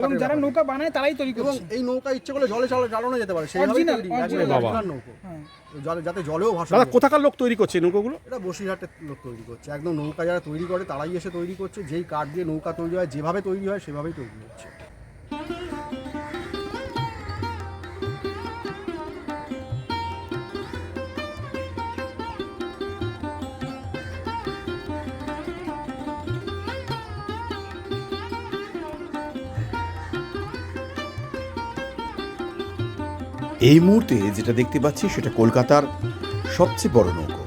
এবং যারা নৌকা বানায় তারাই তৈরি এবং করছে। এই নৌকা ইচ্ছে করলে জলে চলে চালানো যেতে পারে। সেইভাবেই Original, তৈরি, original। নৌকো। হ্যাঁ। জলে যাতে জলেও ভাসে দাদা। কোথাকার লোক তৈরি করছে এই নৌকোগুলো? এটা বসিরহাটের লোক তৈরি করছে। একদম নৌকা যারা তৈরি করে তারাই এসে তৈরি করছে। যেই কাঠ দিয়ে নৌকা তৈরি হয় যেভাবে তৈরি হয় সেভাবেই তৈরি হচ্ছে। এই মুহূর্তে যেটা দেখতে পাচ্ছি সেটা কলকাতার সবচেয়ে বড় নৌকো।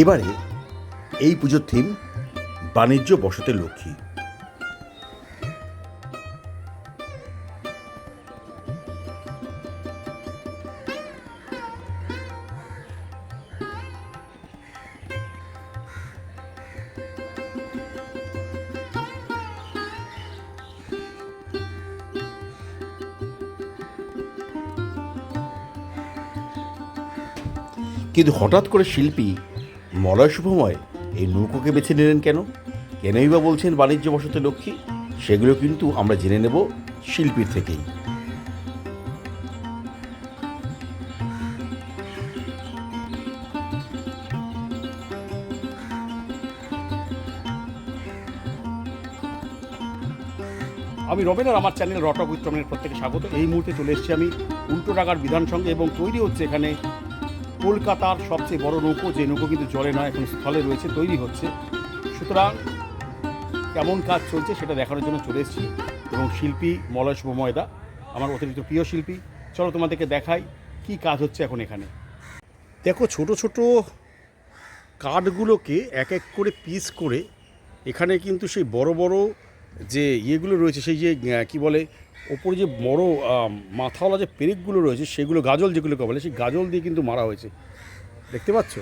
এবারে এই পুজোর থিম বাণিজ্য বসতে লক্ষ্মী। কিন্তু হঠাৎ করে শিল্পী মলয় শুভময় এই নৌকোকে বেছে নিলেন কেন? কেনই বা বলছেন বাণিজ্য বসতে লক্ষ্মী? সেগুলো কিন্তু আমরা জেনে নেব শিল্পীর থেকেই। আমি রবেন আর আমার চ্যানেল রটক উত্তমের প্রত্যেকে স্বাগত। এই মুহূর্তে চলে এসেছি আমি উল্টো ডাগার বিধান সঙ্গে এবং তৈরি হচ্ছে এখানে কলকাতার সবচেয়ে বড় নৌকো যে নৌকো কিন্তু জলে নয়, এখন স্থলে রয়েছে, তৈরি হচ্ছে। সুতরাং কেমন কাজ চলছে সেটা দেখানোর জন্য চলে এসেছি। এবং শিল্পী মলয় শুভময়দা, আমার অতিরিক্ত প্রিয় শিল্পী, চলো তোমাদেরকে দেখাই কি কাজ হচ্ছে এখন এখানে। দেখো, ছোট ছোট কাঠগুলোকে এক এক করে পিস করে এখানে কিন্তু সেই বড় বড় যে ইয়েগুলো রয়েছে, সেই যে কি বলে ওপরে যে বড় মাথাওয়ালা যে পেরেকগুলো রয়েছে, সেগুলো গাজল যেগুলোকে বলে, সেই গাজল দিয়ে কিন্তু মারা হয়েছে। দেখতে পাচ্ছ?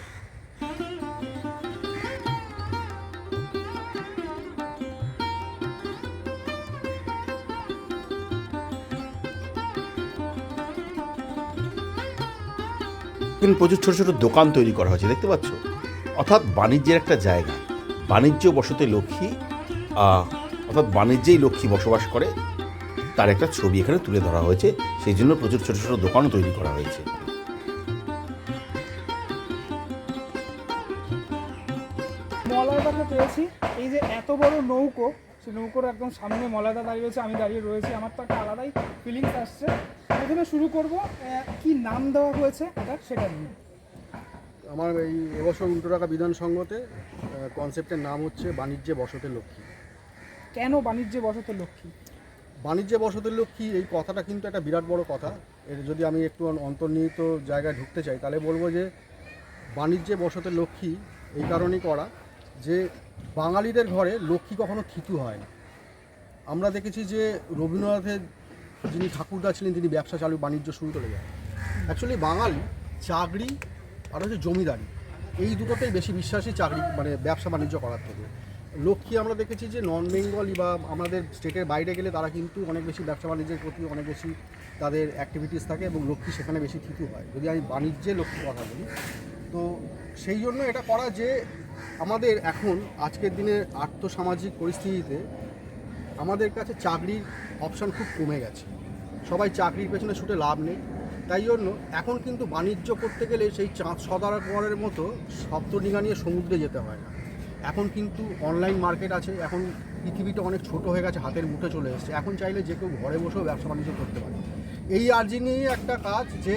কিন্তু প্রচুর ছোট ছোট দোকান তৈরি করা হয়েছে, দেখতে পাচ্ছ? অর্থাৎ বাণিজ্যের একটা জায়গা। বাণিজ্য বসতে লক্ষ্মী অর্থাৎ বাণিজ্যেই লক্ষ্মী বসবাস করে। তার একটা ছবি এখানে তুলে ধরা হয়েছে। সেই জন্য প্রচুর ছোট ছোট দোকানও তৈরি করা হয়েছে। মলয়দাকে পেয়েছি। এই যে এত বড় নৌকো সে নৌকোর একদম সামনে মলয়দা দাঁড়িয়ে রয়েছে আমি দাঁড়িয়ে রয়েছি। আমার তো একটা আলাদাই ফিলিংস আসছে। প্রথমে শুরু করব কি নাম দেওয়া হয়েছে এটা সেটা নিয়ে। আমার এই এবছর উল্টো টাকা বিধান সংঘতে কনসেপ্টের নাম হচ্ছে বাণিজ্যে বসতে লক্ষ্মী। কেন বাণিজ্যে বসত লক্ষ্মী? বাণিজ্যে বসতের লক্ষ্মী, এই কথাটা কিন্তু একটা বিরাট বড় কথা। এর যদি আমি একটু অন্তর্নিহিত জায়গায় ঢুকতে চাই, তাহলে বলব যে বাণিজ্যে বসতের লক্ষ্মী এই কারণেই করা যে বাঙালিদের ঘরে লক্ষ্মী কখনো থিতু হয় না। আমরা দেখেছি যে রবীন্দ্রনাথের যিনি ঠাকুরদা ছিলেন, তিনি ব্যবসা চালু, বাণিজ্য শুরু করে যায় অ্যাকচুয়ালি বাঙালি চাকরি আর হচ্ছে জমিদারি, এই দুটোতেই বেশি বিশ্বাসী চাকরি মানে ব্যবসা বাণিজ্য করার থেকে। লক্ষ্মী আমরা দেখেছি যে নন বেঙ্গলি বা আমাদের স্টেটের বাইরে গেলে তারা কিন্তু অনেক বেশি ব্যবসা বাণিজ্যের প্রতি অনেক বেশি তাদের অ্যাক্টিভিটিস থাকে এবং লক্ষ্মী সেখানে বেশি থিতু হয়। যদি আমি বাণিজ্যে লক্ষ্মী কথা বলি, তো সেই জন্য এটা করা যে আমাদের এখন, আজকের দিনের আর্থসামাজিক পরিস্থিতিতে আমাদের কাছে চাকরির অপশান খুব কমে গেছে। সবাই চাকরির পেছনে ছুটে লাভ নেই। তাই জন্য এখন কিন্তু বাণিজ্য করতে গেলে সেই চাঁদ সদাগরের মতো সপ্তডিঙা নিয়ে সমুদ্রে যেতে হয় না। এখন কিন্তু অনলাইন মার্কেট আছে, এখন পৃথিবীটা অনেক ছোট হয়ে গেছে, হাতের মুঠে চলে এসেছে। এখন চাইলে যে কেউ ঘরে বসেও ব্যবসা বাণিজ্য করতে পারে। এই আর্জি একটা কাজ যে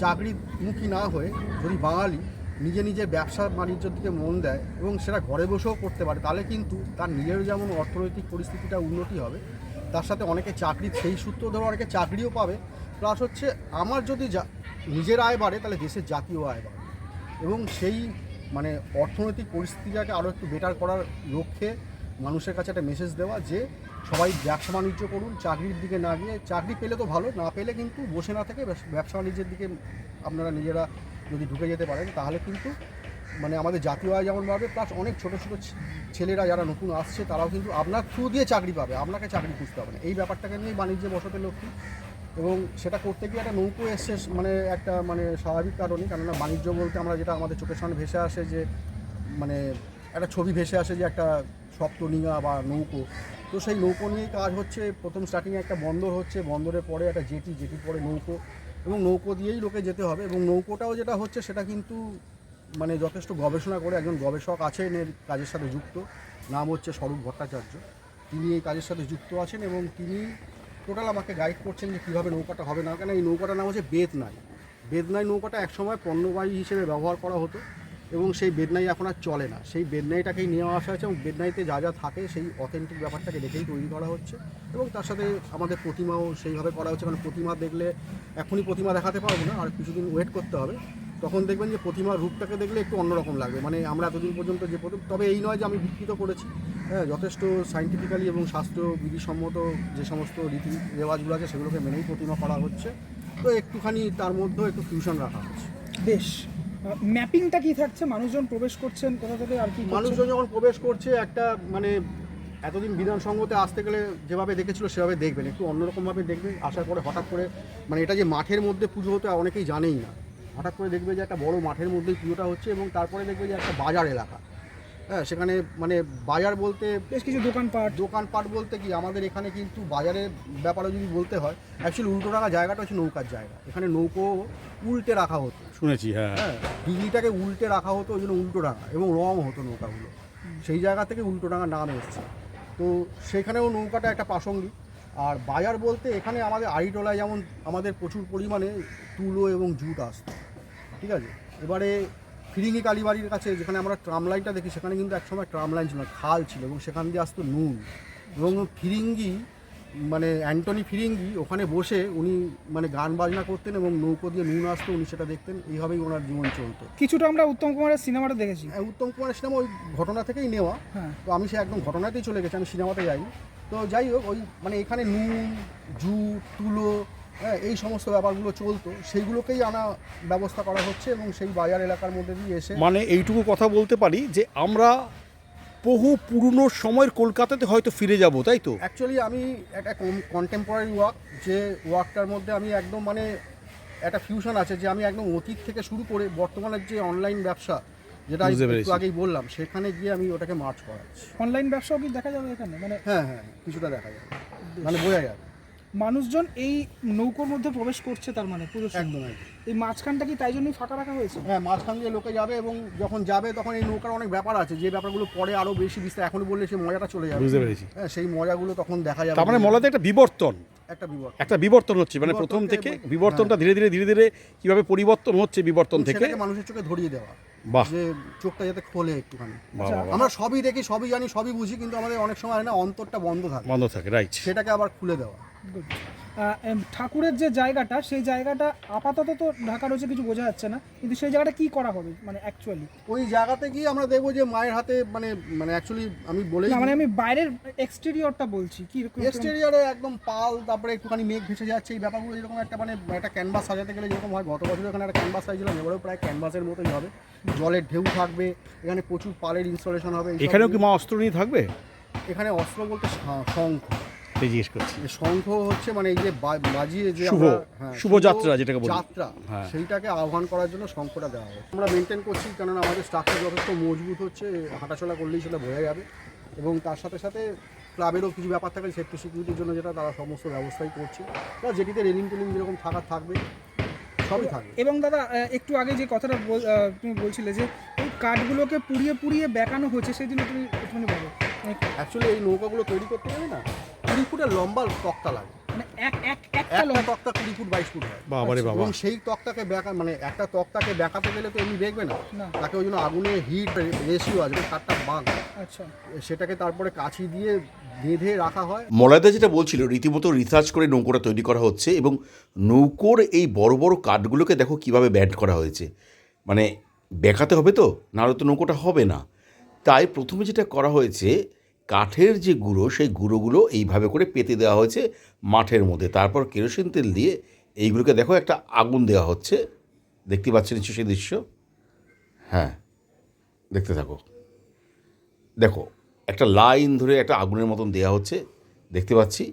চাকরিমুখী না হয়ে যদি বাঙালি নিজে নিজের ব্যবসা বাণিজ্যের দিকে মন দেয় এবং সেটা ঘরে বসেও করতে পারে, তাহলে কিন্তু তার নিজের যেমন অর্থনৈতিক পরিস্থিতিটা উন্নতি হবে, তার সাথে অনেকে চাকরি, সেই সূত্র ধরে অনেকে চাকরিও পাবে। প্লাস হচ্ছে, আমার যদি নিজের আয় বাড়ে, তাহলে দেশের জাতীয় আয় বাড়ে। এবং সেই মানে অর্থনৈতিক পরিস্থিতিটাকে আরও একটু বেটার করার লক্ষ্যে মানুষের কাছে একটা মেসেজ দেওয়া যে, সবাই ব্যবসা বাণিজ্য করুন, চাকরির দিকে না গিয়ে, চাকরি পেলে তো ভালো, না পেলে কিন্তু বসে না থেকে ব্যবসা বাণিজ্যের দিকে আপনারা নিজেরা যদি ঢুকে যেতে পারেন, তাহলে কিন্তু মানে আমাদের জাতীয় আয় যেমন বাড়বে প্লাস অনেক ছোটো ছোটো ছেলেরা যারা নতুন আসছে, তারাও কিন্তু আপনার থ্রু দিয়ে চাকরি পাবে, আপনাকে চাকরি খুঁজতে হবে না। এই ব্যাপারটাকে নিয়েই বাণিজ্যে বসতে লক্ষ্য এবং সেটা করতে গিয়ে একটা নৌকো এসছে মানে একটা মানে স্বাভাবিক কারণে কেননা বাণিজ্য বলতে আমরা যেটা আমাদের চোখের সামনে ভেসে আসে যে মানে একটা ছবি ভেসে আসে যে একটা সপ্তনিঙা বা নৌকো। তো সেই নৌকো নিয়েই কাজ হচ্ছে। প্রথম স্টার্টিংয়ে একটা বন্দর হচ্ছে। বন্দরের পরে একটা জেটি, জেটির পরে নৌকো। এবং নৌকো দিয়েই লোকে যেতে হবে। এবং নৌকোটাও যেটা হচ্ছে, সেটা কিন্তু মানে যথেষ্ট গবেষণা করে একজন গবেষক আছেন, এর কাজের সাথে যুক্ত। নাম হচ্ছে স্বরূপ ভট্টাচার্য। তিনি এই কাজের সাথে যুক্ত আছেন এবং তিনি টোটাল আমাকে গাইড করছেন যে কীভাবে নৌকাটা হবে না, কেন এই নৌকাটার নাম হচ্ছে বেদনাই। বেদনাই নৌকাটা একসময় পণ্যবাহী হিসেবে ব্যবহার করা হতো এবং সেই বেদনাই এখন আর চলে না। সেই বেদনাইটাকেই নিয়ে আসা হয়েছে এবং বেদনাইতে যা যা থাকে সেই অথেন্টিক ব্যাপারটাকে দেখেই তৈরি করা হচ্ছে এবং তার সাথে আমাদের প্রতিমাও সেইভাবে করা হচ্ছে। কারণ প্রতিমা দেখলে এখনই প্রতিমা দেখাতে পারব না, আর কিছুদিন ওয়েট করতে হবে। তখন দেখবেন যে প্রতিমার রূপটাকে দেখলে একটু অন্যরকম লাগবে। মানে আমরা এতদিন পর্যন্ত যে তবে এই নয় যে আমি বিকৃত করেছি। হ্যাঁ যথেষ্ট সাইন্টিফিক্যালি এবং স্বাস্থ্য বিধিসম্মত যে সমস্ত রীতি রেওয়াজগুলো আছে সেগুলোকে মেনেই প্রতিমা করা হচ্ছে। তো একটুখানি তার মধ্যেও একটু ফিউশন রাখা হচ্ছে। বেশ। ম্যাপিংটা কি থাকছে? মানুষজন প্রবেশ করছেন কোথা থেকে আর কি মানুষজন যখন প্রবেশ করছে একটা মানে এতদিন বিধান সঙ্গতে আসতে গেলে যেভাবে দেখেছিল সেভাবে দেখবেন। একটু অন্যরকমভাবে দেখবেন। আসার পরে হঠাৎ করে মানে এটা যে মাঠের মধ্যে পুজো হতো অনেকেই জানেই না। হঠাৎ করে দেখবে যে একটা বড় মাঠের মধ্যেই পুজোটা হচ্ছে এবং তারপরে দেখবে যে একটা বাজার এলাকা। হ্যাঁ সেখানে মানে বাজার বলতে বেশ কিছু দোকানপাট। দোকানপাট বলতে কি? আমাদের এখানে কিন্তু বাজারের ব্যাপারে যদি বলতে হয় অ্যাকচুয়ালি উল্টো রাখা জায়গাটা হচ্ছে নৌকার জায়গা। এখানে নৌকো উল্টে রাখা হতো। শুনেছি হ্যাঁ। হ্যাঁ ডিগ্রিটাকে উল্টে রাখা হতো ওই জন্য উল্টো ডাঙা এবং রং হতো নৌকাগুলো। সেই জায়গা থেকে উল্টো ডাঙা নাম এসেছে। তো সেখানেও নৌকাটা একটা প্রাসঙ্গিক। আর বাজার বলতে এখানে আমাদের আড়িটোলায় যেমন আমাদের প্রচুর পরিমাণে তুলো এবং জুট আসতো। ঠিক আছে? এবারে ফিরিঙ্গি কালীবাড়ির কাছে যেখানে আমরা ট্রাম লাইনটা দেখি সেখানে কিন্তু একসময় ট্রাম লাইন ছিল খাল ছিল এবং সেখান দিয়ে আসতো নুন। এবং ফিরিঙ্গি মানে অ্যান্টনি ফিরিঙ্গি ওখানে বসে উনি মানে গান বাজনা করতেন এবং নৌকো দিয়ে নুন আসতো উনি সেটা দেখতেন। এইভাবেই ওনার জীবন চলতো। কিছুটা আমরা উত্তম কুমারের সিনেমাটা দেখেছি। হ্যাঁ, উত্তম কুমারের সিনেমা ওই ঘটনা থেকেই নেওয়া। হ্যাঁ। তো আমি সে একদম ঘটনাতেই চলে গেছি আমি সিনেমাতে যাই তো যাই হোক ওই মানে এখানে নুন জুট তুলো হ্যাঁ এই সমস্ত ব্যাপারগুলো চলতো সেইগুলোকেই আনা ব্যবস্থা করা হচ্ছে এবং সেই বাজার এলাকার মধ্যে দিয়ে এসে মানে এইটুকু কথা বলতে পারি যে আমরা বহু পুরনো সময়ের কলকাতাতে হয়তো ফিরে যাব তাই তো? অ্যাকচুয়ালি আমি একটা কন্টেম্পোরারি ওয়ার্ক যে ওয়ার্কটার মধ্যে আমি একদম মানে একটা ফিউশন আছে যে আমি একদম অতীত থেকে শুরু করে বর্তমানের যে অনলাইন ব্যবসা যেটা একটু আগেই বললাম সেখানে গিয়ে আমি ওটাকে মার্চ করাচ্ছি। অনলাইন ব্যবসাও কি দেখা যাবে এখানে? মানে হ্যাঁ হ্যাঁ কিছুটা দেখা যাবে। মানে বোঝা যাবে। মানুষজন এই নৌকোর মধ্যে প্রবেশ করছে তার মানে পুরো একদম একদম। এই মাঝখানটা কি তাই জন্যই ফাঁকা রাখা হয়েছে? হ্যাঁ মাঝখান দিয়ে লোকে যাবে এবং যখন যাবে তখন এই নৌকার অনেক ব্যাপার আছে। যে ব্যাপারগুলো পরে আরও বেশি বিস্তার এখন বললে সেই মজাটা চলে যাবে। বুঝতে পেরেছি। হ্যাঁ সেই মজাগুলো তখন দেখা যাবে। তার মানে মলাতে একটা বিবর্তন। একটা একটা বিবর্তন হচ্ছে মানে প্রথম থেকে বিবর্তনটা ধীরে ধীরে ধীরে ধীরে কীভাবে পরিবর্তন হচ্ছে বিবর্তন থেকে? মানুষের চোখে ধরিয়ে দেওয়া। বাহ। যে চোখটা যাতে খোলে একটুখানি। বাহ। আমরা সবই দেখি সবই জানি সবই বুঝি কিন্তু আমাদের অনেক সময় হয় না অন্তরটা বন্ধ থাকে। বন্ধ থাকে রাইট সেটাকে আবার খুলে দেওয়া। ঠাকুরের যে জায়গাটা সেই জায়গাটা আপাতত তো ঢাকা রয়েছে কিছু বোঝা যাচ্ছে না। কিন্তু সেই জায়গাটা কি করা হবে মানে অ্যাকচুয়ালি ওই জায়গাতে গিয়ে আমরা দেখব যে মায়ের হাতে মানে মানে অ্যাকচুয়ালি আমি বলেই না মানে আমি বাইরের এক্সটেরিয়রটা বলছি কি রকম- এক্সটেরিয়ারে একদম পাল তারপরে একটুখানি মেঘ ভেসে যাচ্ছে এই ব্যাপারগুলো যেরকম একটা মানে একটা ক্যানভাস সাজাতে গেলে যেরকম হয় গত বছর এখানে একটা ক্যানভাস সাজিয়েছিলাম এবারেও প্রায় ক্যানভাসের মতোই হবে। জলের ঢেউ থাকবে এখানে প্রচুর পালের ইনস্টলেশন হবে এখানেও কি মা অস্ত্র নিয়ে থাকবে? এখানে অস্ত্র বলতে শঙ্খ। সেই জিজ্ঞেস করছি। শঙ্খ হচ্ছে মানে এই যে বাজিয়ে যে শুভ, হ্যাঁ, শুভযাত্রা যেটাকে বলি। যাত্রা হ্যাঁ। সেইটাকে আহ্বান করার জন্য শঙ্খটা দেওয়া হয়। আমরা মেনটেন করছি কেননা আমাদের স্ট্রাকচার যথেষ্ট মজবুত হচ্ছে হাঁটাচলা করলেই সেটা বোঝা যাবে। এবং তার সাথে সাথে ক্লাবেরও কিছু ব্যাপার থাকে সেফটি সিকিউরিটির জন্য যেটা তারা সমস্ত ব্যবস্থাই করছে। বা যেটিতে রেলিং টেলিং যেরকম থাকার থাকবে সবই থাকবে। এবং দাদা একটু আগে যে কথাটা তুমি বলছিলে যে এই কাঠগুলোকে পুড়িয়ে পুড়িয়ে বেঁকানো হচ্ছে সেই জন্য তুমি একটুখানি বলো। অ্যাকচুয়ালি এই নৌকাগুলো তৈরি করতে গেলে না কুড়ি ফুটের লম্বা তক্তা লাগে। মানে এক এক একটা লম্বা তক্তা কুড়ি ফুট বাইশ ফুট হয়। বাবারে বাবা। এবং সেই তক্তাকে বেঁকা মানে একটা তক্তাকে বেঁকাতে গেলে তো এমনি দেখবে না। না। তাকে ওই জন্য আগুনে হিট রেশিও আছে ওই কাঠটা বাঘ আচ্ছা। সেটাকে তারপরে কাছি দিয়ে বেঁধে রাখা হয়। মলয়দা যেটা বলছিল রীতিমতো রিসার্চ করে নৌকোটা তৈরি করা হচ্ছে এবং নৌকোর এই বড় বড় কাঠগুলোকে দেখো কীভাবে ব্যান্ড করা হয়েছে। মানে বেঁকাতে হবে তো নাহলে তো নৌকোটা হবে না। তাই প্রথমে যেটা করা হয়েছে কাঠের যে গুঁড়ো, সেই গুঁড়োগুলো এইভাবে করে পেতে দেওয়া হয়েছে মাঠের মধ্যে। তারপর কেরোসিন তেল দিয়ে এইগুলোকে দেখো একটা আগুন দেওয়া হচ্ছে। দেখতে পাচ্ছেন নিশ্চয়ই সেই দৃশ্য? হ্যাঁ দেখতে থাকো। দেখো, একটা লাইন ধরে একটা আগুনের মতন দেওয়া হচ্ছে। দেখতে পাচ্ছি।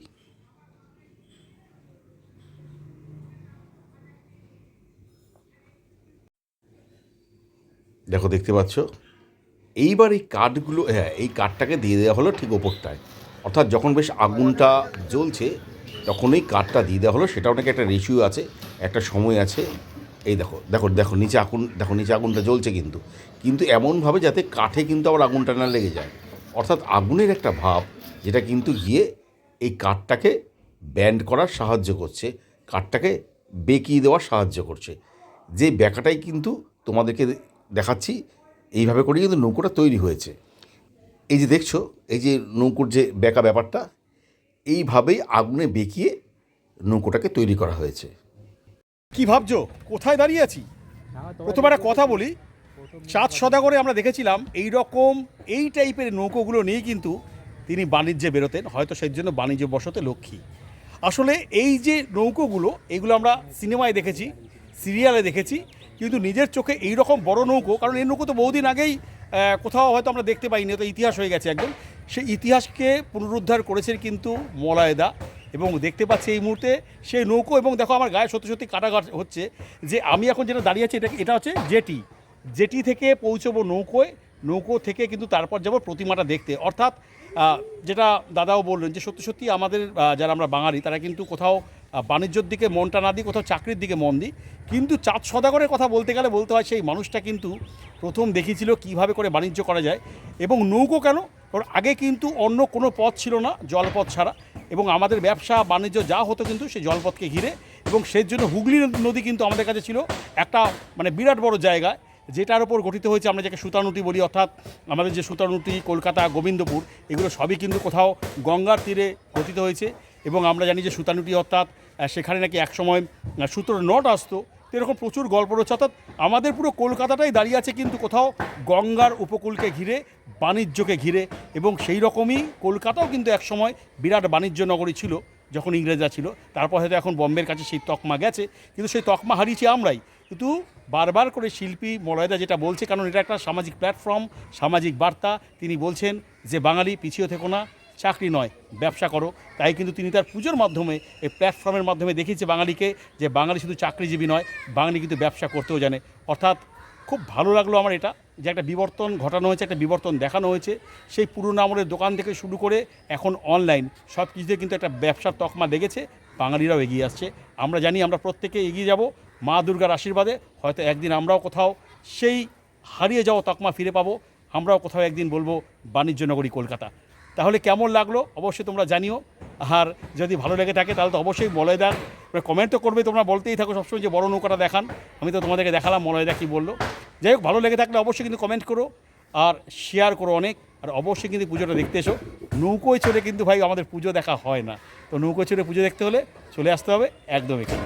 দেখো, দেখতে পাচ্ছ? এইবার এই কাঠগুলো হ্যাঁ এই কাঠটাকে দিয়ে দেওয়া হলো ঠিক ওপরটায়। অর্থাৎ যখন বেশ আগুনটা জ্বলছে, তখন এই কাঠটা দিয়ে দেওয়া হলো। সেটাও নাকি একটা রেশিও আছে, একটা সময় আছে। এই দেখো দেখো দেখো, নিচে আগুন, দেখো, নিচে আগুনটা জ্বলছে কিন্তু। কিন্তু এমনভাবে যাতে কাঠে কিন্তু আবার আগুনটা না লেগে যায়। অর্থাৎ আগুনের একটা ভাব, যেটা কিন্তু গিয়ে এই কাঠটাকে ব্যান্ড করার সাহায্য করছে, কাঠটাকে বেঁকিয়ে দেওয়ার সাহায্য করছে। যে ব্যাকাটাই কিন্তু তোমাদেরকে দেখাচ্ছি এইভাবে করে কিন্তু নৌকোটা তৈরি হয়েছে। এই যে দেখছ, এই যে নৌকোর যে বেঁকা ব্যাপারটা, এইভাবেই আগুনে বেঁকিয়ে নৌকোটাকে তৈরি করা হয়েছে। কি ভাবছ? কোথায় দাঁড়িয়ে আছি? প্রথমে একটা কথা বলি, চাঁদ সদাগরে আমরা দেখেছিলাম এই রকম এই টাইপের নৌকোগুলো নিয়ে কিন্তু তিনি বাণিজ্যে বেরোতেন, হয়তো সেই জন্য বাণিজ্য বসতে লক্ষ্মী। আসলে এই যে নৌকোগুলো, এগুলো আমরা সিনেমায় দেখেছি, সিরিয়ালে দেখেছি কিন্তু নিজের চোখে এই রকম বড় নৌকো, কারণ এই নৌকো তো বহুদিন আগেই কোথাও হয়তো আমরা দেখতে পাইনি তো ইতিহাস হয়ে গেছে একদম। সেই ইতিহাসকে পুনরুদ্ধার করেছেন কিন্তু মলায়দা, এবং দেখতে পাচ্ছি এই মুহূর্তে সেই নৌকো, এবং দেখো আমার গায়ে সত্যি সত্যি কাটাঘাট হচ্ছে যে আমি এখন যেটা দাঁড়িয়ে আছি, এটা এটা হচ্ছে জেটি। জেটি থেকে পৌঁছবো নৌকোয়, নৌকো থেকে কিন্তু তারপর যাব প্রতিমাটা দেখতে। অর্থাৎ যেটা দাদাও বললেন যে সত্যি সত্যি আমাদের যারা আমরা বাঙালি, তারা কিন্তু কোথাও বাণিজ্যর দিকে মনটা না দিই কোথাও চাকরির দিকে মন দিই। কিন্তু চাঁদ সদাগরের কথা বলতে গেলে বলতে হয়, সেই মানুষটা কিন্তু প্রথম দেখিয়েছিল কীভাবে করে বাণিজ্য করা যায় এবং নৌকো কেন? কারণ আগে কিন্তু অন্য কোনো পথ ছিল না, জলপথ ছাড়া। এবং আমাদের ব্যবসা, বাণিজ্য যা হতো কিন্তু সেই জলপথকে ঘিরে এবং সেই জন্য হুগলি নদী কিন্তু আমাদের কাছে ছিল একটা মানে বিরাট বড় জায়গা, যেটার ওপর গঠিত হয়েছে আমরা যাকে সুতানুটি বলি, অর্থাৎ আমাদের যে সুতানুটি কলকাতা, গোবিন্দপুর, এগুলো সবই কিন্তু কোথাও গঙ্গার তীরে গঠিত হয়েছে। এবং আমরা জানি যে সুতানুটি অর্থাৎ সেখানে নাকি একসময় সুতোর নট আসতো, তো এরকম প্রচুর গল্প রয়েছে। অর্থাৎ আমাদের পুরো কলকাতাটাই দাঁড়িয়ে আছে কিন্তু কোথাও গঙ্গার উপকূলকে ঘিরে, বাণিজ্যকে ঘিরে এবং সেই রকমই কলকাতাও কিন্তু একসময় বিরাট বাণিজ্য নগরী ছিল, যখন ইংরেজরা ছিল। তারপর হয়তো এখন বম্বের কাছে সেই তকমা গেছে, কিন্তু সেই তকমা হারিয়েছি আমরাই। কিন্তু বারবার করে শিল্পী মলয়দা যেটা বলছে, কারণ এটা একটা সামাজিক প্ল্যাটফর্ম সামাজিক বার্তা, তিনি বলছেন যে বাঙালি পিছিয়ে থেকো না চাকরি নয়, ব্যবসা করো। তাই কিন্তু তিনি তার পুজোর মাধ্যমে, এই প্ল্যাটফর্মের মাধ্যমে দেখিয়েছে বাঙালিকে যে বাঙালি শুধু চাকরিজীবী নয়, বাঙালি কিন্তু ব্যবসা করতেও জানে। অর্থাৎ খুব ভালো লাগল আমার এটা, যে একটা বিবর্তন ঘটানো হয়েছে, একটা বিবর্তন দেখানো হয়েছে। সেই পুরনো আমলের দোকান থেকে শুরু করে এখন অনলাইন সব কিছুতে কিন্তু একটা ব্যবসার তকমা লেগেছে, বাঙালিরাও এগিয়ে আসছে। আমরা জানি আমরা প্রত্যেকে এগিয়ে যাব, মা দুর্গার আশীর্বাদে, হয়তো একদিন আমরাও কোথাও সেই হারিয়ে যাওয়া তকমা ফিরে পাবো। আমরাও কোথাও একদিন বলব বাণিজ্য নগরী কলকাতা। তাহলে কেমন লাগল? অবশ্যই তোমরা জানিও। আর যদি ভালো লেগে থাকে, তাহলে তো অবশ্যই মলয়দা কমেন্ট তো করবে, তোমরা বলতেই থাকো সবসময় যে বড় নৌকাটা দেখান। আমি তো তোমাদেরকে দেখালাম মলয়দা কী বলল। যাই হোক, ভালো লেগে থাকলে অবশ্যই কিন্তু কমেন্ট করো, আর শেয়ার করো অনেক। আর অবশ্যই কিন্তু পুজোটা দেখতে এসো। নৌকোয় চড়ে কিন্তু ভাই আমাদের পুজো দেখা হয় না। তো নৌকোয় চড়ে পুজো দেখতে হলে চলে আসতে হবে একদম এখানে।